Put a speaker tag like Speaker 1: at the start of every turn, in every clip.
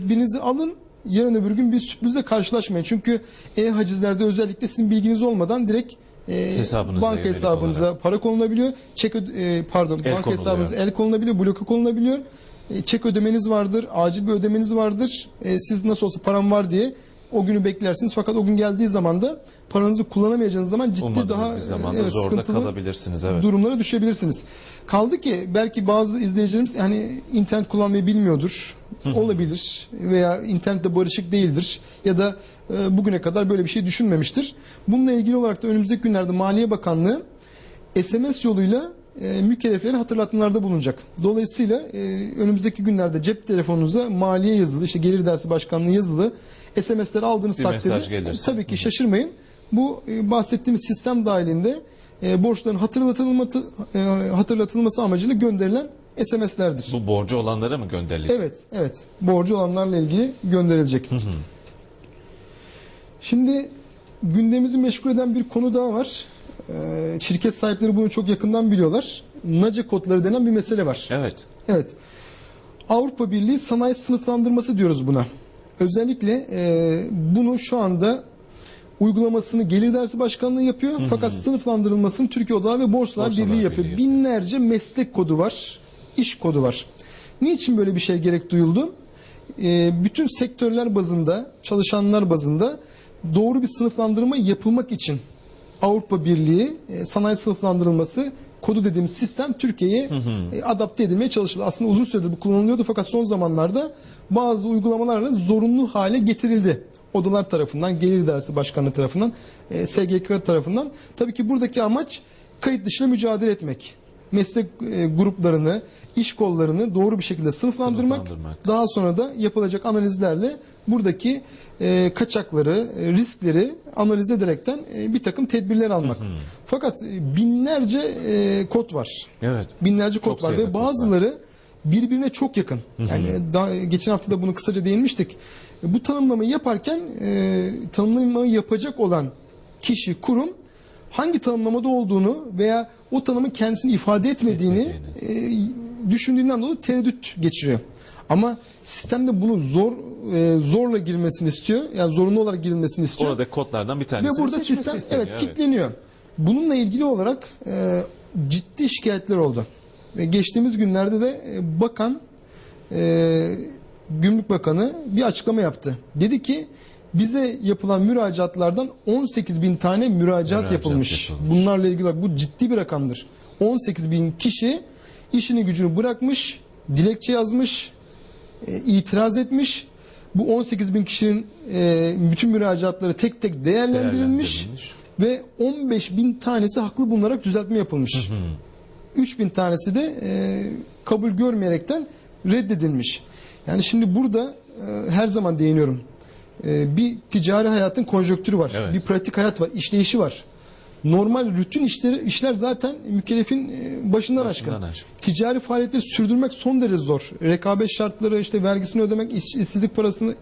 Speaker 1: Tedbirinizi alın. Yarın öbür gün bir sürprizle karşılaşmayın. Çünkü e-hacizlerde özellikle sizin bilginiz olmadan direkt e,
Speaker 2: Hesabınıza
Speaker 1: banka hesabınıza para konulabiliyor. Çek e, pardon banka
Speaker 2: konuluyor.
Speaker 1: hesabınıza el konulabiliyor, bloke konulabiliyor. E, çek ödemeniz vardır, acil bir ödemeniz vardır. E, siz nasıl olsa param var diye o günü beklersiniz. Fakat o gün geldiği zaman da paranızı kullanamayacağınız zaman ciddi
Speaker 2: Ummadığınız
Speaker 1: daha
Speaker 2: bir zamanda
Speaker 1: e, evet,
Speaker 2: zorda kalabilirsiniz. Evet.
Speaker 1: durumlara düşebilirsiniz. Kaldı ki belki bazı izleyicilerimiz hani internet kullanmayı bilmiyordur. olabilir veya internette barışık değildir ya da e, bugüne kadar böyle bir şey düşünmemiştir. Bununla ilgili olarak da önümüzdeki günlerde Maliye Bakanlığı SMS yoluyla e, mükelleflere hatırlatmalarda bulunacak. Dolayısıyla e, önümüzdeki günlerde cep telefonunuza maliye yazılı, işte gelir dersi başkanlığı yazılı SMS'leri aldığınız
Speaker 2: Bir
Speaker 1: takdirde tabii ki şaşırmayın. Bu e, bahsettiğimiz sistem dahilinde e, borçların hatırlatılması, e, hatırlatılması amacıyla gönderilen SMS'lerdir.
Speaker 2: Bu borcu olanlara mı gönderilecek?
Speaker 1: Evet, evet. Borcu olanlarla ilgili gönderilecek. Şimdi gündemimizi meşgul eden bir konu daha var. Ee, şirket sahipleri bunu çok yakından biliyorlar. NACE kodları denen bir mesele var.
Speaker 2: Evet.
Speaker 1: Evet. Avrupa Birliği sanayi sınıflandırması diyoruz buna. Özellikle e, bunu şu anda uygulamasını Gelir Dersi Başkanlığı yapıyor. Fakat sınıflandırılmasını Türkiye Odalar ve Borsalar,
Speaker 2: Borsalar
Speaker 1: Birliği yapıyor.
Speaker 2: Birliği.
Speaker 1: Binlerce meslek kodu var, iş kodu var. Niçin böyle bir şey gerek duyuldu? E, bütün sektörler bazında, çalışanlar bazında doğru bir sınıflandırma yapılmak için Avrupa Birliği e, sanayi sınıflandırılması kodu dediğimiz sistem Türkiye'ye e, adapte edilmeye çalışıldı. Aslında uzun süredir bu kullanılıyordu fakat son zamanlarda bazı uygulamalarla zorunlu hale getirildi. Odalar tarafından, Gelir Dersi Başkanlığı tarafından, e, SGK tarafından. Tabii ki buradaki amaç kayıt dışına mücadele etmek. Meslek e, gruplarını, iş kollarını doğru bir şekilde sınıflandırmak,
Speaker 2: Sınıflandırmak.
Speaker 1: daha sonra da yapılacak analizlerle buradaki e, kaçakları, e, riskleri analiz ederekten e, bir takım tedbirler almak. Fakat e, binlerce e, kod var.
Speaker 2: Evet.
Speaker 1: Binlerce kod
Speaker 2: Çok
Speaker 1: var ve
Speaker 2: kod var.
Speaker 1: bazıları birbirine çok yakın. Yani daha geçen hafta da bunu kısaca değinmiştik. Bu tanımlamayı yaparken e, tanımlamayı yapacak olan kişi, kurum hangi tanımlamada olduğunu veya o tanımın kendisini ifade etmediğini e, düşündüğünden dolayı tereddüt geçiriyor. Ama sistemde bunu zor e, zorla girmesini istiyor. Yani zorunlu olarak girilmesini istiyor.
Speaker 2: Orada kodlardan bir
Speaker 1: Ve
Speaker 2: tanesi
Speaker 1: burada
Speaker 2: seçme
Speaker 1: sistem
Speaker 2: sistemi,
Speaker 1: evet, kilitleniyor. Bununla ilgili olarak e, ciddi şikayetler oldu. Ve geçtiğimiz günlerde de e, bakan e, Gümrük Bakanı bir açıklama yaptı. Dedi ki bize yapılan müracaatlardan 18 bin tane müracaat,
Speaker 2: Müracaat
Speaker 1: yapılmış.
Speaker 2: yapılmış.
Speaker 1: Bunlarla ilgili olarak bu ciddi bir rakamdır. 18 bin kişi işini gücünü bırakmış, dilekçe yazmış, e, itiraz etmiş. Bu 18 bin kişinin e, bütün müracaatları tek tek değerlendirilmiş,
Speaker 2: Değerlendirilmiş.
Speaker 1: ve 15 bin tanesi haklı bulunarak düzeltme yapılmış. 3 bin tanesi de e, kabul görmeyerekten reddedilmiş. Yani şimdi burada e, her zaman değiniyorum. E, bir ticari hayatın konjonktürü var.
Speaker 2: Evet.
Speaker 1: Bir pratik hayat var, işleyişi var. Normal rutin işleri işler zaten mükellefin e, başından,
Speaker 2: Başından
Speaker 1: aşkın.
Speaker 2: aşkın.
Speaker 1: Ticari faaliyetleri sürdürmek son derece zor. Rekabet şartları, işte vergisini ödemek, iş- işsizlik parasını,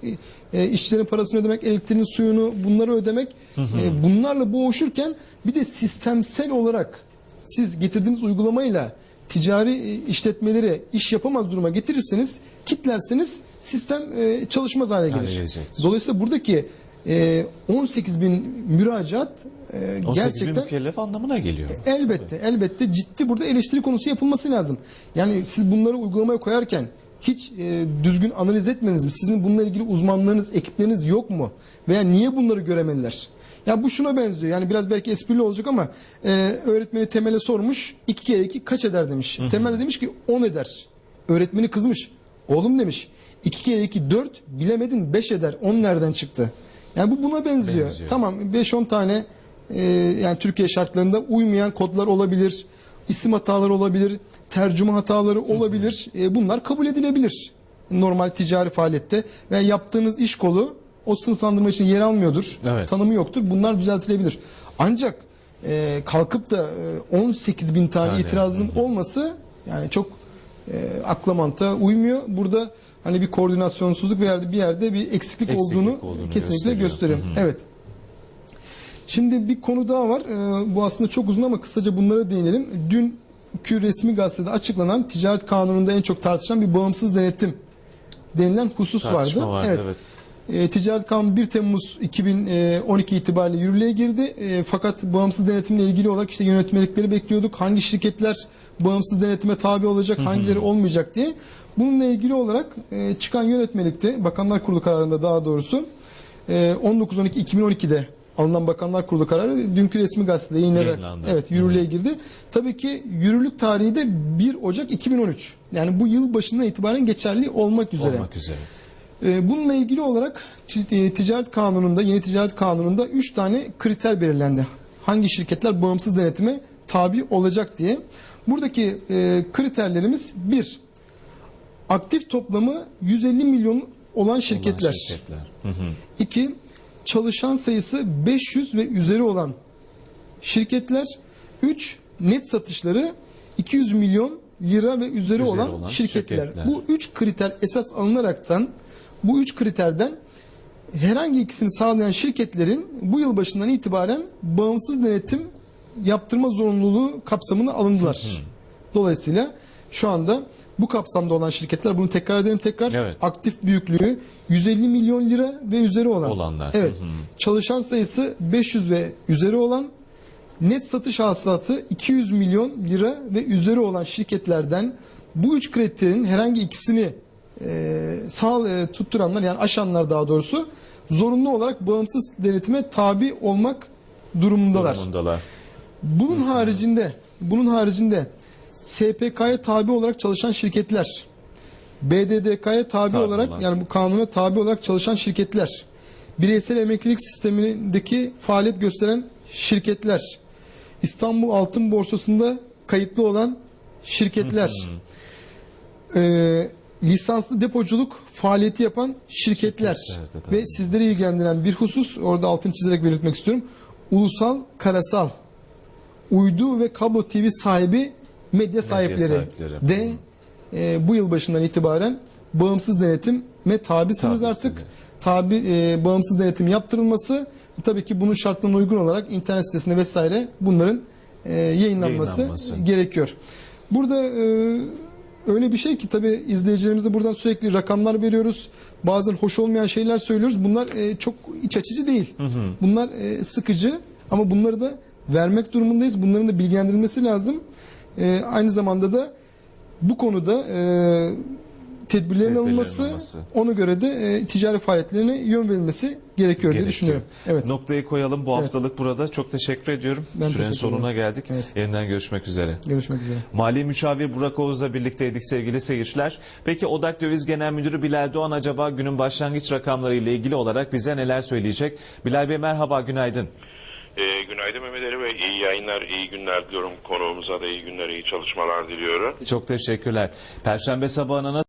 Speaker 1: e, işçilerin parasını ödemek, elektriğini, suyunu bunları ödemek. E, bunlarla boğuşurken bir de sistemsel olarak siz getirdiğiniz uygulamayla ticari e, işletmeleri iş yapamaz duruma getirirseniz, kitlerseniz sistem e, çalışmaz hale
Speaker 2: Hale
Speaker 1: gelir.
Speaker 2: gelecektir.
Speaker 1: Dolayısıyla buradaki e, 18 bin müracaat e,
Speaker 2: 18 bin
Speaker 1: gerçekten
Speaker 2: mükellef anlamına geliyor.
Speaker 1: Elbette, elbette ciddi burada eleştiri konusu yapılması lazım. Yani siz bunları uygulamaya koyarken hiç e, düzgün analiz etmediniz mi? Sizin bununla ilgili uzmanlarınız, ekipleriniz yok mu? Veya niye bunları göremediler? Ya bu şuna benziyor. Yani biraz belki esprili olacak ama e, öğretmeni Temel'e sormuş. 2 kere 2 kaç eder demiş. Temel de demiş ki 10 eder. Öğretmeni kızmış. Oğlum demiş. 2 kere 2 4 bilemedin 5 eder. 10 nereden çıktı? Yani bu buna benziyor.
Speaker 2: Benziyor.
Speaker 1: Tamam 5-10 tane e, yani Türkiye şartlarında uymayan kodlar olabilir, isim hataları olabilir, tercüme hataları olabilir. E, bunlar kabul edilebilir. Normal ticari faaliyette veya yaptığınız iş kolu o sınıflandırma için yer almıyordur.
Speaker 2: Evet.
Speaker 1: Tanımı yoktur. Bunlar düzeltilebilir. Ancak e, kalkıp da e, 18 bin tane,
Speaker 2: Tane.
Speaker 1: itirazın olması yani çok e, akla mantığa uymuyor. Burada hani bir koordinasyonsuzluk bir yerde bir yerde bir eksiklik,
Speaker 2: Eksiklik
Speaker 1: olduğunu,
Speaker 2: olduğunu
Speaker 1: kesinlikle
Speaker 2: gösteriyor. Hı hı.
Speaker 1: Evet. Şimdi bir konu daha var. Ee, bu aslında çok uzun ama kısaca bunlara değinelim. Dünkü resmi gazetede açıklanan ticaret kanununda en çok tartışılan bir bağımsız denetim denilen husus
Speaker 2: Tartışma
Speaker 1: vardı.
Speaker 2: vardı, evet.
Speaker 1: E, Ticaret Kanunu 1 Temmuz 2012 itibariyle yürürlüğe girdi. E, fakat bağımsız denetimle ilgili olarak işte yönetmelikleri bekliyorduk. Hangi şirketler bağımsız denetime tabi olacak, hangileri olmayacak diye. Bununla ilgili olarak e, çıkan yönetmelikte, Bakanlar Kurulu kararında daha doğrusu e, 19-12-2012'de alınan Bakanlar Kurulu kararı dünkü resmi gazetede yayınlanarak evet yürürlüğe girdi. Tabii ki yürürlük tarihi de 1 Ocak 2013. Yani bu yıl başından itibaren geçerli olmak üzere.
Speaker 2: Olmak üzere.
Speaker 1: Ee, Bununla ilgili olarak e, ticaret kanununda, yeni ticaret kanununda 3 tane kriter belirlendi. Hangi şirketler bağımsız denetime tabi olacak diye. Buradaki e, kriterlerimiz bir, aktif toplamı 150 milyon olan şirketler.
Speaker 2: Olan şirketler. Hı hı.
Speaker 1: 2. Çalışan sayısı 500 ve üzeri olan şirketler. 3. Net satışları 200 milyon lira ve üzeri,
Speaker 2: Üzeri
Speaker 1: olan,
Speaker 2: olan
Speaker 1: şirketler.
Speaker 2: şirketler.
Speaker 1: Bu 3 kriter esas alınaraktan bu 3 kriterden herhangi ikisini sağlayan şirketlerin bu yıl başından itibaren bağımsız denetim yaptırma zorunluluğu kapsamına alındılar. Dolayısıyla şu anda bu kapsamda olan şirketler bunu tekrar edelim tekrar
Speaker 2: Evet.
Speaker 1: aktif büyüklüğü 150 milyon lira ve üzeri olan.
Speaker 2: Olanlar.
Speaker 1: Evet.
Speaker 2: Hı hı.
Speaker 1: Çalışan sayısı 500 ve üzeri olan net satış hasılatı 200 milyon lira ve üzeri olan şirketlerden bu üç kriterin herhangi ikisini e, sağ e, tutturanlar yani aşanlar daha doğrusu zorunlu olarak bağımsız denetime tabi olmak durumundalar.
Speaker 2: Durumundalar.
Speaker 1: Bunun haricinde bunun haricinde SPK'ya tabi olarak çalışan şirketler, BDDK'ya tabi,
Speaker 2: Tabi
Speaker 1: olarak
Speaker 2: olan.
Speaker 1: yani bu kanuna tabi olarak çalışan şirketler, bireysel emeklilik sistemindeki faaliyet gösteren şirketler, İstanbul Altın Borsası'nda kayıtlı olan şirketler, e, lisanslı depoculuk faaliyeti yapan şirketler ve sizleri ilgilendiren bir husus orada altını çizerek belirtmek istiyorum. Ulusal, karasal, uydu ve kablo TV sahibi medya, sahipleri,
Speaker 2: sahipleri.
Speaker 1: de e, bu yıl başından itibaren bağımsız denetime tabisiniz
Speaker 2: Tabisinde.
Speaker 1: artık. Tabi e, bağımsız denetim yaptırılması tabii ki bunun şartlarına uygun olarak internet sitesinde vesaire bunların e, yayınlanması,
Speaker 2: Yayınlanması.
Speaker 1: gerekiyor. Burada e, öyle bir şey ki tabii izleyicilerimize buradan sürekli rakamlar veriyoruz. Bazen hoş olmayan şeyler söylüyoruz. Bunlar e, çok iç açıcı değil. Bunlar e, sıkıcı ama bunları da vermek durumundayız. Bunların da bilgilendirilmesi lazım. E, aynı zamanda da bu konuda e, tedbirlerin
Speaker 2: Tedbirlerin
Speaker 1: alınması,
Speaker 2: alınması.
Speaker 1: ona göre de e, ticari faaliyetlerine yön verilmesi gerekiyor, diye
Speaker 2: Gerekiyor.
Speaker 1: düşünüyorum. Evet.
Speaker 2: Noktayı koyalım bu haftalık burada. Çok teşekkür ediyorum.
Speaker 1: Ben
Speaker 2: Sürenin
Speaker 1: teşekkür
Speaker 2: sonuna geldik.
Speaker 1: Evet.
Speaker 2: Yeniden görüşmek üzere.
Speaker 1: Görüşmek üzere.
Speaker 2: Mali müşavir Burak Oğuz'la birlikteydik sevgili seyirciler. Peki Odak Döviz Genel Müdürü Bilal Doğan acaba günün başlangıç rakamları ile ilgili olarak bize neler söyleyecek? Bilal Bey merhaba, günaydın.
Speaker 3: Ee, günaydın Mehmet Ali Bey. İyi yayınlar, iyi günler diliyorum. Konuğumuza da iyi günler, iyi çalışmalar diliyorum.
Speaker 2: Çok teşekkürler. Perşembe sabahına